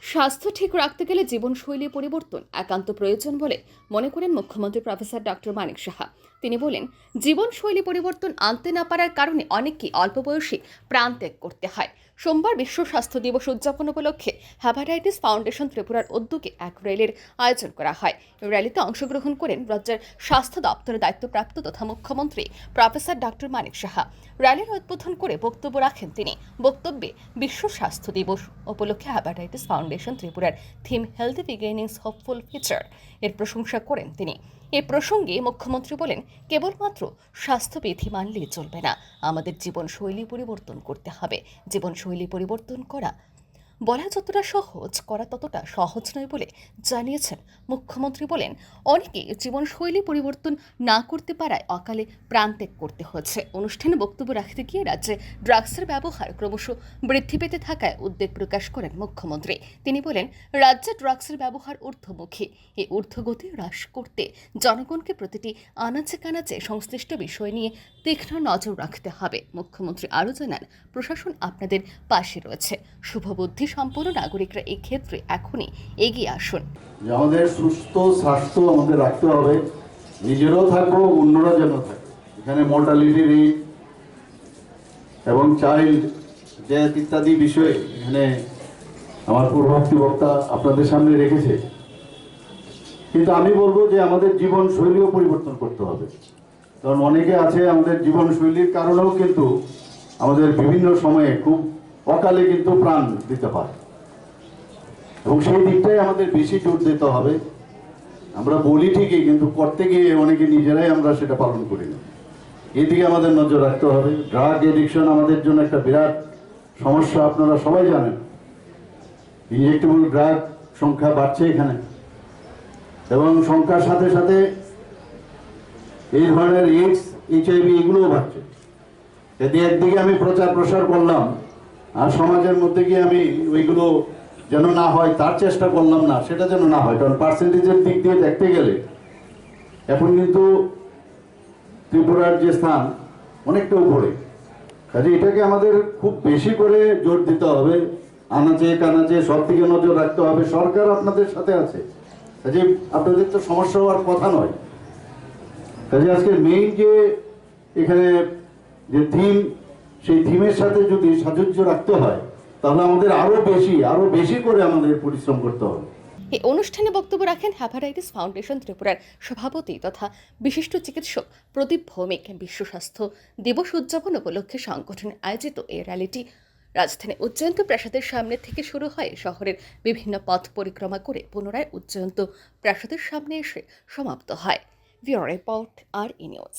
স্বাস্থ্য ঠিক রাখতে গেলে জীবনশৈলী পরিবর্তন একান্ত প্রয়োজন বলে মনে করেন মুখ্যমন্ত্রী প্রফেসর ডক্টর মানিক সাহা। তিনি বলেন, জীবনশৈলী পরিবর্তন আনতে না পারার কারণে অনেককে অল্প বয়সে প্রাণ ত্যাগ করতে হয়। সোমবার বিশ্ব স্বাস্থ্য দিবস উদযাপন উপলক্ষে হ্যাপাটাইটিস ফাউন্ডেশন ত্রিপুরার উদ্যোগে এক র্যালির আয়োজন করা হয়। র্যালিতে অংশগ্রহণ করেন রাজ্যের স্বাস্থ্য দপ্তরের দায়িত্বপ্রাপ্ত তথা মুখ্যমন্ত্রী প্রফেসর ডক্টর মানিক সাহা। র্যালির উদ্বোধন করে বক্তব্য রাখেন তিনি। বক্তব্যে বিশ্ব স্বাস্থ্য দিবস উপলক্ষে হ্যাপাটাইটিস ফাউন্ডেশন ত্রিপুরার theme healthy beginnings hopeful future এর প্রশংসা করেন তিনি। এ প্রসঙ্গে মুখ্যমন্ত্রী বলেন, কেবলমাত্র স্বাস্থ্যবিধি মানলেই চলবে না। আমাদের জীবনশৈলী পরিবর্তন করতে হবে। জীবনশৈলী পরিবর্তন করা বলা যতটা সহজ, করা ততটা সহজ নয় বলে জানিয়েছেন মুখ্যমন্ত্রী বলেন, অনেকে জীবনশৈলী পরিবর্তন না করতে পারায় অকালে প্রাণত্যাগ করতে হয়েছে। অনুষ্ঠানে বক্তব্য রাখতে গিয়ে রাজ্যে ড্রাগসের ব্যবহার ক্রমশ বৃদ্ধি পেতে থাকায় উদ্বেগ প্রকাশ করেন মুখ্যমন্ত্রী। তিনি বলেন, রাজ্যে ড্রাগসের ব্যবহার ঊর্ধ্বমুখী। এই ঊর্ধ্বগতি হ্রাস করতে জনগণকে প্রতিটি আনাচে কানাচে সংশ্লিষ্ট বিষয় নিয়ে তীক্ষ্ণ নজর রাখতে হবে। মুখ্যমন্ত্রী আরও জানান, প্রশাসন আপনাদের পাশে রয়েছে। শুভবুদ্ধি সম্পন্ন নাগরিকরা এই ক্ষেত্রে এখনই এগিয়ে আসুন। আমাদের সুস্থ স্বাস্থ্য আমাদের রাখতে হবে। নিজেরাও থাকব, অন্যরা যেন থাকে। এখানে মর্টালিটি রেট এবং চাইল্ড ডেথ ইত্যাদি বিষয়ে এখানে আমার পূর্ববর্তী বক্তা আপনাদের সামনে রেখেছে। কিন্তু আমি বলব যে আমাদের জীবন শৈলীও পরিবর্তন করতে হবে। কারণ অনেকে আছে আমাদের জীবনশৈলীর কারণেও কিন্তু আমাদের বিভিন্ন সময়ে খুব অকালে কিন্তু প্রাণ দিতে পারে। এবং সেই দিকটাই আমাদের বেশি জোর দিতে হবে। আমরা বলি ঠিকই, কিন্তু করতে গিয়ে অনেকে নিজেরাই আমরা সেটা পালন করি না। এদিকে আমাদের নজর রাখতে হবে। ড্রাগ এডিকশন আমাদের জন্য একটা বিরাট সমস্যা, আপনারা সবাই জানেন। ইনজেক্টেবল ড্রাগ সংখ্যা বাড়ছে এখানে। এবং সংখ্যার সাথে সাথে এই ধরনের এইডস এইচআইভি এগুলোও বাড়ছে। যদি একদিকে আমি প্রচার প্রসার করলাম আর সমাজের মধ্যে গিয়ে আমি ওইগুলো যেন না হয়, তার চেষ্টা করলাম না, সেটা যেন না হয়। কারণ পার্সেন্টেজের দিক দিয়ে দেখতে গেলে, এখন কিন্তু ত্রিপুরার যে স্থান, অনেকটা উপরে। কাজে এটাকে আমাদের খুব বেশি করে জোর দিতে হবে। আনাচে, কানাচে, সব দিকে নজর রাখতে হবে। সরকার আপনাদের সাথে আছে। কাজে আপনাদের তো সমস্যা হওয়ার কথা নয়। কাজে আজকে মেইন যে এখানে যে থিম সেই থিমের সাথে যদি সাজুজ্য রাখতে হয়, তাহলে আমাদের আরও বেশি আরও বেশি করে আমাদের পরিশ্রম করতে হবে। এই অনুষ্ঠানে বক্তব্য রাখেন হ্যাপাটাইটিস ফাউন্ডেশন ত্রিপুরার সভাপতি তথা বিশিষ্ট চিকিৎসক প্রদীপ ভৌমিক, বিশ্ব স্বাস্থ্য দিবস উদযাপন উপলক্ষে সংগঠনের আয়োজিত এই র্যালিটি। রাজধানী উজ্জয়ন্ত প্রাসাদের সামনে থেকে শুরু হয় শহরের বিভিন্ন পথ পরিক্রমা করে পুনরায় উজ্জয়ন্ত প্রাসাদের সামনে এসে সমাপ্ত হয়। রিপোর্ট আর ই নিউজ।